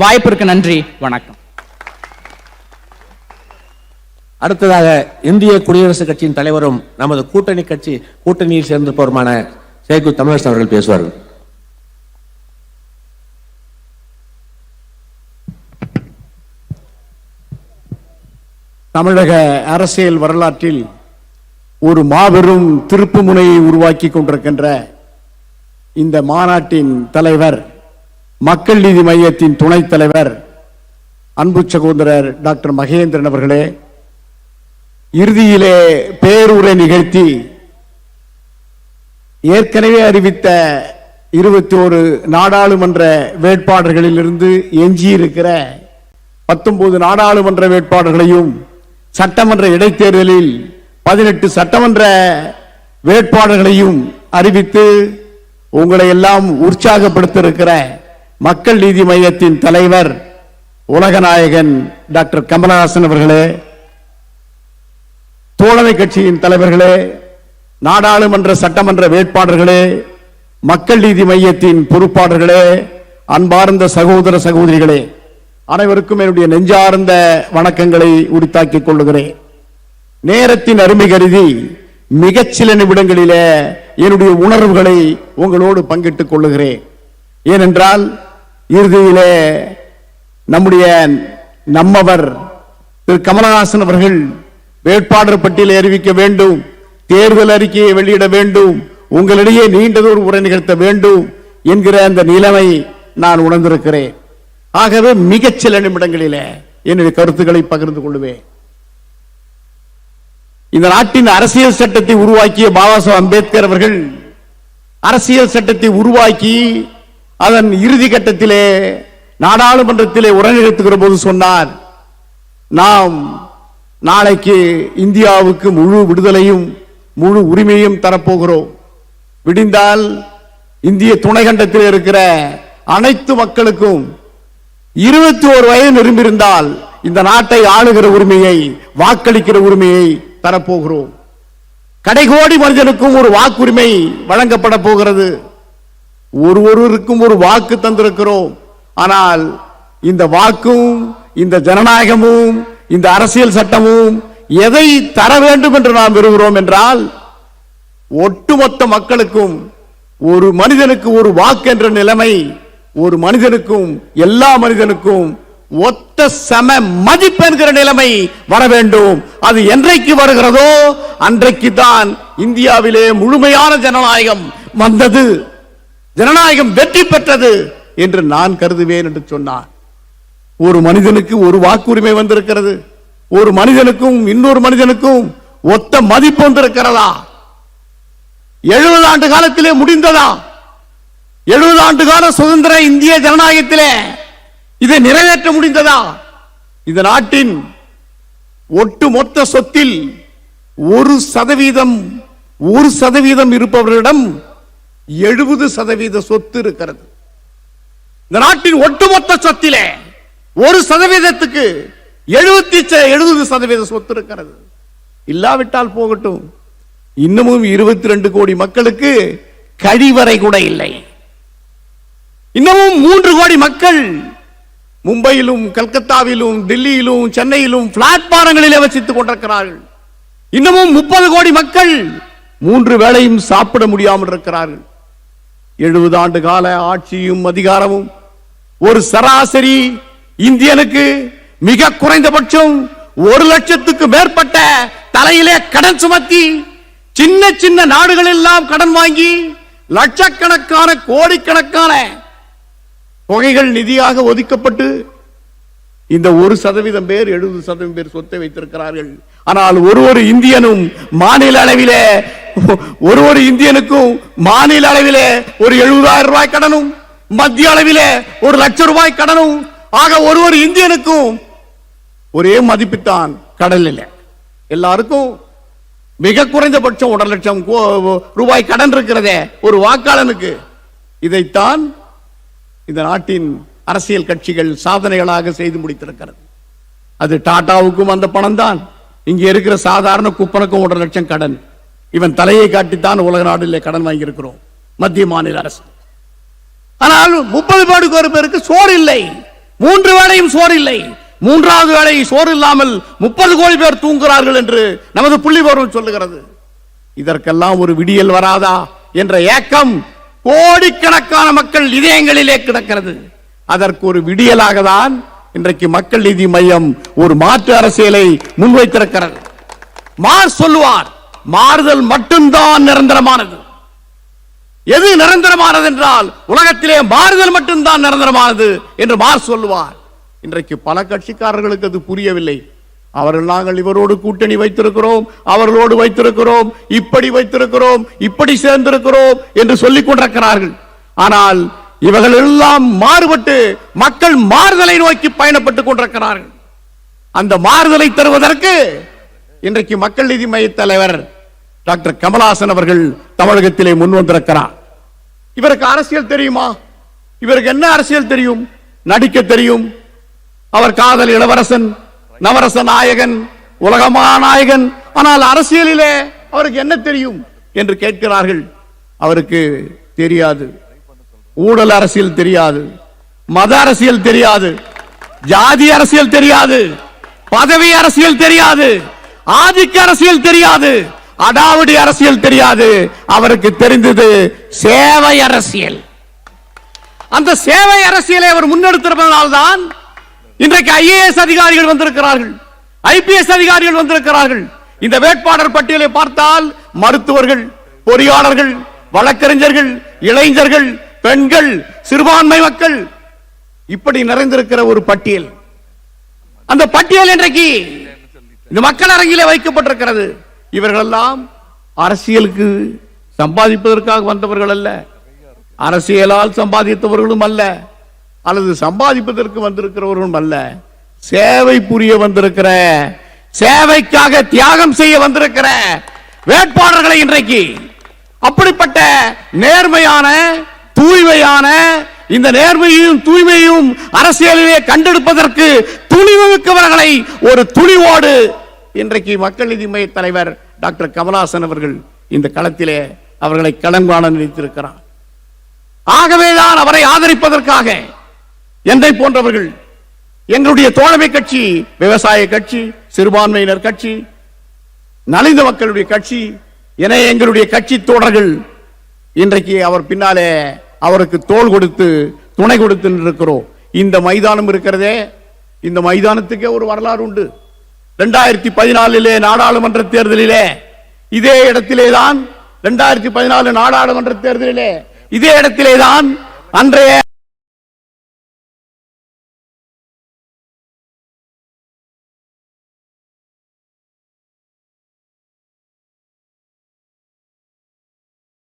வாய்ப்பிற்கு நன்றி வணக்கம். அடுத்ததாக இந்திய குடியரசுக் கட்சியின் தலைவரும் நமது கூட்டணி கட்சி கூட்டணியில் சேர்ந்திருப்பவருமான சேகு தமிழரசு அவர்கள் பேசுவார்கள். தமிழக அரசியல் வரலாற்றில் ஒரு மாபெரும் திருப்பு முனையை உருவாக்கி கொண்டிருக்கின்ற இந்த மாநாட்டின் தலைவர் மக்கள் நீதி மையத்தின் துணைத் தலைவர் அன்பு சகோதரர் டாக்டர் மகேந்திரன் அவர்களே இறுதியிலே பேருரை நிகழ்த்தி ஏற்கனவே அறிவித்த இருபத்தி ஒரு நாடாளுமன்ற வேட்பாளர்களிலிருந்து எஞ்சியிருக்கிற பத்தொன்பது நாடாளுமன்ற வேட்பாளர்களையும் சட்டமன்ற இடைத்தேர்தலில் பதினெட்டு சட்டமன்ற வேட்பாளர்களையும் அறிவித்து உங்களை எல்லாம் உற்சாகப்படுத்திருக்கிற மக்கள் நீதி மையத்தின் தலைவர் உலகநாயகன் டாக்டர் கமலஹாசன் அவர்களே தோழமை கட்சியின் தலைவர்களே நாடாளுமன்ற சட்டமன்ற வேட்பாளர்களே மக்கள் நீதி மையத்தின் பொறுப்பாளர்களே அன்பார்ந்த சகோதர சகோதரிகளே அனைவருக்கும் என்னுடைய நெஞ்சார்ந்த வணக்கங்களை உரித்தாக்கிக் கொள்ளுகிறேன். நேரத்தின் அருமை கருதி மிகச் சில நிமிடங்களிலே என்னுடைய உணர்வுகளை உங்களோடு பங்கிட்டுக் கொள்ளுகிறேன். ஏனென்றால் இறுதியிலே நம்முடைய நம்மவர் திரு கமலஹாசன் அவர்கள் வேட்பாளர் பட்டியலை அறிவிக்க வேண்டும் தேர்தல் அறிக்கையை வெளியிட வேண்டும் உங்களிடையே நீண்டதொரு உரை நிகழ்த்த வேண்டும் என்கிற அந்த நிலைமை நான் உணர்ந்திருக்கிறேன். ஆகவே மிகச் சில நிமிடங்களிலே என்னுடைய கருத்துக்களை பகிர்ந்து கொள்வேன். இந்த நாட்டின் அரசியல் சட்டத்தை உருவாக்கிய பாபா அம்பேத்கர் அவர்கள் அரசியல் சட்டத்தை உருவாக்கி அதன் இறுதி கட்டத்திலே நாடாளுமன்றத்திலே உரை போது சொன்னார் நாம் நாளைக்கு இந்தியாவுக்கு முழு விடுதலையும் முழு உரிமையும் தரப்போகிறோம். விடிந்தால் இந்திய துணைக்கண்டத்தில் இருக்கிற அனைத்து மக்களுக்கும் இருபத்தி ஒரு வயது நிரும்பியிருந்தால் இந்த நாட்டை ஆளுகிற உரிமையை வாக்களிக்கிற உரிமையை தரப்போகிறோம். கடைகோடி மனிதனுக்கும் ஒரு வாக்குரிமை வழங்கப்பட போகிறது. ஒரு ஒருவருக்கும் ஒரு வாக்கு தந்திருக்கிறோம். ஆனால் இந்த வாக்கும் இந்த ஜனநாயகமும் இந்த அரசியல் சட்டமும் எதை தர வேண்டும் என்று நாம் விரும்புகிறோம் என்றால் ஒட்டுமொத்த மக்களுக்கும் ஒரு மனிதனுக்கு ஒரு வாக்கு என்ற நிலைமை ஒரு மனிதனுக்கும் எல்லா மனிதனுக்கும் ஒத்த சம மதிப்பு என்கிற நிலைமை வர வேண்டும். அது என்றைக்கு வருகிறதோ அன்றைக்கு தான் இந்தியாவிலே முழுமையான ஜனநாயகம் வந்தது. ஜனநாயகம் வெற்றி பெற்றது என்று நான் கருதுவேன் என்று சொன்னார். ஒரு மனிதனுக்கு ஒரு வாக்குரிமை வந்திருக்கிறது. ஒரு மனிதனுக்கும் இன்னொரு மனிதனுக்கும் ஒத்த மதிப்பு வந்திருக்கிறதா? எழுபது ஆண்டு காலத்திலே முடிந்ததா? எழுபது ஆண்டு கால சுதந்திர இந்திய ஜனநாயகத்திலே இதை நிறைவேற்ற முடிந்ததா? இந்த நாட்டின் ஒட்டுமொத்த சொத்தில் ஒரு சதவீதம் ஒரு சதவீதம் இருப்பவர்களிடம் எழுபது சதவீத சொத்து இருக்கிறது. இந்த நாட்டின் ஒட்டுமொத்த சொத்திலே ஒரு சதவீதத்துக்கு எழுபத்தி எழுபது சதவீத சொத்து இருக்கிறது. இல்லாவிட்டால் போகட்டும். இன்னமும் இருபத்தி ரெண்டு கோடி மக்களுக்கு கழிவறை கூட இல்லை. இன்னமும் மூன்று கோடி மக்கள் மும்பையிலும் கல்கத்தாவிலும் டெல்லியிலும் சென்னையிலும் பிளாட்பாரங்களிலே வசித்துக் கொண்டிருக்கிறார்கள். இன்னமும் முப்பது கோடி மக்கள் மூன்று வேளையும் சாப்பிட முடியாமல் இருக்கிறார்கள். எழுபது ஆண்டு கால ஆட்சியும் அதிகாரமும் ஒரு சராசரி இந்தியனுக்கு மிக குறைந்தபட்சம் ஒரு லட்சத்துக்கு மேற்பட்ட தலையிலே கடன் சுமத்தி சின்ன சின்ன நாடுகள் எல்லாம் கடன் வாங்கி லட்சக்கணக்கான கோடிக்கணக்கான தொகைகள் நிதியாக ஒதுக்கப்பட்டு இந்த ஒரு சதவீதம் பேர் எழுபது சதவீதம் பேர் சொத்தை வைத்திருக்கிறார்கள். ஆனால் ஒரு ஒரு இந்தியனும் மாநில அளவிலே ஒரு ஒரு இந்தியனுக்கும் மாநில அளவிலே ஒரு எழுபதாயிரம் ரூபாய் கடனும் மத்திய அளவிலே ஒரு லட்சம் ரூபாய் கடனும். ஆக ஒரு ஒரு இந்தியனுக்கும் ஒரே மதிப்புத்தான் கடல் இல்லை எல்லாருக்கும் மிக குறைந்தபட்சம் ஒன்றரை லட்சம் கோ- ரூபாய் கடன் இருக்கிறதே ஒரு வாக்காளனுக்கு. இதைத்தான் இந்த நாட்டின் அரசியல் கட்சிகள் சாதனைகளாக செய்து முடித்திருக்கிறது. அது டாடாவுக்கும் அந்த பணம் தான் இங்கே இருக்கிற சாதாரண குப்பனுக்கும் ஒன்றரை லட்சம் கடன். இவன் தலையை காட்டித்தான் உலக நாடுல கடன் வாங்கியிருக்கிறோம். மத்திய மாநில அரசு. ஆனால் முப்பது கோடி ஒரு பேருக்கு சோறு இல்லை. மூன்று வேளையும் சோறு இல்லை. மூன்றாவது வேளை சோறு இல்லாமல் முப்பது கோடி பேர் தூங்குகிறார்கள் என்று நமது புள்ளிவரம் சொல்லுகிறது. இதற்கெல்லாம் ஒரு விடியல் வராதா என்ற ஏக்கம் கோடிக்கணக்கான மக்கள் இதயங்களிலே கிடக்கிறது. அதற்கு ஒரு விடியலாக தான் இன்றைக்கு மக்கள் நீதி மையம் ஒரு மாற்று அரசியலை முன்வைத்திருக்கிறது. மார் சொல்லுவார் மாறுதல் மட்டும்தான் நிரந்தரமானது. எது நிரந்தரமானது என்றால் உலகத்திலே மாறுதல் மட்டும்தான் நிரந்தரமானது என்று மார் சொல்லுவார். இன்றைக்கு பல கட்சிக்காரர்களுக்கு அது புரியவில்லை. அவர்கள் நாங்கள் இவரோடு கூட்டணி வைத்திருக்கிறோம் அவர்களோடு வைத்திருக்கிறோம் இப்படி வைத்திருக்கிறோம் இப்படி சேர்ந்திருக்கிறோம் என்று சொல்லிக் கொண்டிருக்கிறார்கள். ஆனால் இவர்கள் எல்லாம் மாறுபட்டு மக்கள் மாறுதலை நோக்கி பயணப்பட்டுக் கொண்டிருக்கிறார்கள். அந்த மாறுதலை தருவதற்கு இன்றைக்கு மக்கள் நீதி மைய தலைவர் டாக்டர் கமலாசன் அவர்கள் தமிழகத்திலே முன் வந்திருக்கிறார் இவருக்கு அரசியல் தெரியுமா? இவருக்கு என்ன அரசியல் தெரியும்? நடிக்க தெரியும். அவர் காதல் இளவரசன் நவரச நாயகன் உலகமா நாயகன். ஆனால் அரசியலிலே அவருக்கு என்ன தெரியும் என்று கேட்கிறார்கள். அவருக்கு தெரியாது. ஊழல் அரசியல் தெரியாது. மத அரசியல் தெரியாது. ஜாதி அரசியல் தெரியாது. பதவி அரசியல் தெரியாது. ஆதிக்க அரசியல் தெரியாது. அடாவடி அரசியல் தெரியாது. அவருக்கு தெரிந்தது சேவை அரசியல். அந்த சேவை அரசியலை அவர் முன்னெடுத்திருப்பதனால்தான் இன்றைக்கு ஐஏஎஸ் அதிகாரிகள் வந்திருக்கிறார்கள். ஐபிஎஸ் அதிகாரிகள் வந்திருக்கிறார்கள். இந்த வேட்பாளர் பட்டியலை பார்த்தால் மருத்துவர்கள் பொறியாளர்கள் வழக்கறிஞர்கள் இளைஞர்கள் பெண்கள் சிறுபான்மை மக்கள் இப்படி நிறைந்திருக்கிற ஒரு பட்டியல். அந்த பட்டியல் இன்றைக்கு இந்த மக்கள் அரங்கிலே வைக்கப்பட்டிருக்கிறது. இவர்களெல்லாம் அரசியலுக்கு சம்பாதிப்பதற்காக வந்தவர்கள் அல்ல. அரசியலால் சம்பாதித்தவர்களும் அல்ல. அல்லது சம்பாதிப்பதற்கு வந்திருக்கிறவர்களும் அல்ல. சேவை புரிய வந்திருக்கிற சேவைக்காக தியாகம் செய்ய வந்திருக்கிற வேட்பாளர்களை இன்றைக்கு அப்படிப்பட்ட நேர்மையான தூய்மையான இந்த நேர்மையும் தூய்மையும் அரசியலிலே கண்டெடுப்பதற்கு துணிவு மிக்கவர்களை ஒரு துணிவோடு இன்றைக்கு மக்கள் நீதி மைய தலைவர் டாக்டர் கமலாசன் அவர்கள் இந்த களத்திலே அவர்களை களங்காண நினைத்திருக்கிறார். ஆகவேதான் அவரை ஆதரிப்பதற்காக என்னை போன்றவர்கள் எங்களுடைய தோழமை கட்சி விவசாய கட்சி சிறுபான்மையினர் கட்சி நலிந்த மக்களுடைய கட்சி என எங்களுடைய கட்சி தோழர்கள் இன்றைக்கு அவர் பின்னாலே அவருக்கு தோள் கொடுத்து துணை கொடுத்து இருக்கிறோம் இந்த மைதானம் இருக்கிறதே இந்த மைதானத்துக்கே ஒரு வரலாறு உண்டு. ரெண்டாயிரத்தி பதினாலிலே நாடாளுமன்ற தேர்தலிலே இதே இடத்திலே தான் ரெண்டாயிரத்தி பதினாலு நாடாளுமன்ற தேர்தலிலே இதே இடத்திலே தான் அன்றைய